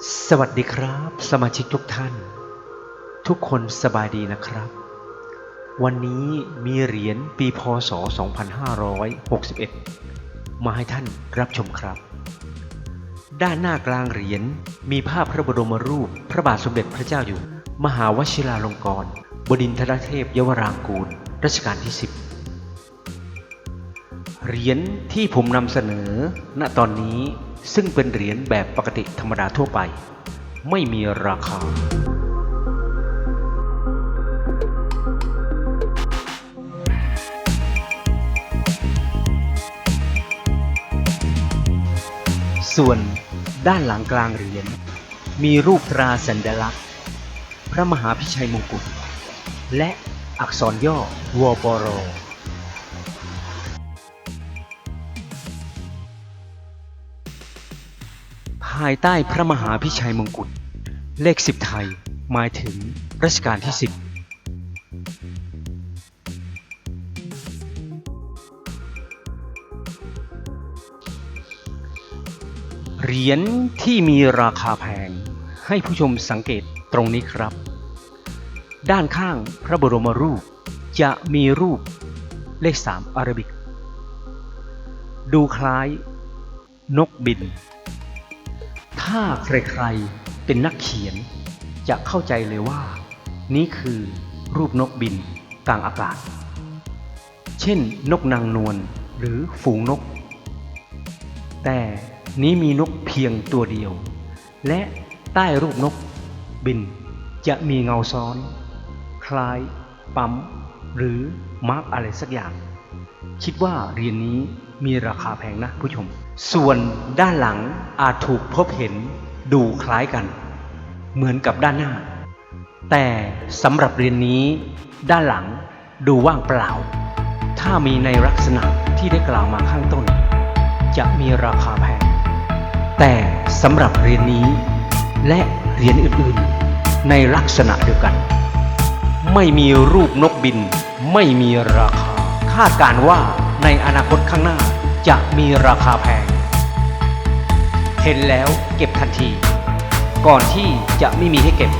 สวัสดีครับ สมาชิกทุกท่าน ทุกคนสบายดีนะครับ วันนี้มีเหรียญปีพศ 2561 มาให้ท่านรับชมครับ ด้านหน้ากลางเหรียญมีภาพพระบรมรูปพระบาทสมเด็จพระเจ้าอยู่ มหาวชิราลงกรณ์บดินทรเทพยวรางกูลรัชกาลที่ 10 เหรียญที่ผมนำเสนอ ณตอนนี้ซึ่งเป็นเหรียญแบบปกติธรรมดาทั่วไป ไม่มีราคา ส่วนด้านหลังกลางเหรียญมีรูปตราสัญลักษณ์ พระมหาพิชัยมงกุฎและอักษรย่อวปรายใต้พระมหาพิชัยมงกุฎเลขสิบไทย หมายถึงรัชกาลที่สิบเหรียญที่มีราคาแพง ให้ผู้ชมสังเกตตรงนี้ครับ ด้านข้างพระบรมรูปจะมีรูปเลขสามอารบิก ดูคล้ายนกบิน ถ้าใครๆเป็นนักเขียน จะเข้าใจเลยว่า นี่คือรูปนกบินกลางอากาศ เช่น นกนางนวลหรือฝูงนก แต่นี้มีนกเพียงตัวเดียว และใต้รูปนกบินจะมีเงาซ้อน คล้าย ปั๊ม หรือมาร์กอะไรสักอย่าง คิดว่าเรียนนี้มีราคาแพงนะผู้ชม ส่วนด้านหลังอาจถูกพบเห็นดูคล้ายกัน เหมือนกับด้านหน้า แต่สำหรับเรียนนี้ ด้านหลังดูว่างเปล่า ถ้ามีในลักษณะที่ได้กล่าวมาข้างต้น จะมีราคาแพง แต่สำหรับเรียนนี้ และเรียญอื่นๆ ในลักษณะเดียวกัน ไม่มีรูปนกบิน ไม่มีราคา คาดการว่าในอนาคตข้างหน้า จะมีราคาแพง เห็นแล้วเก็บทันที ก่อนที่จะไม่มีให้เก็บ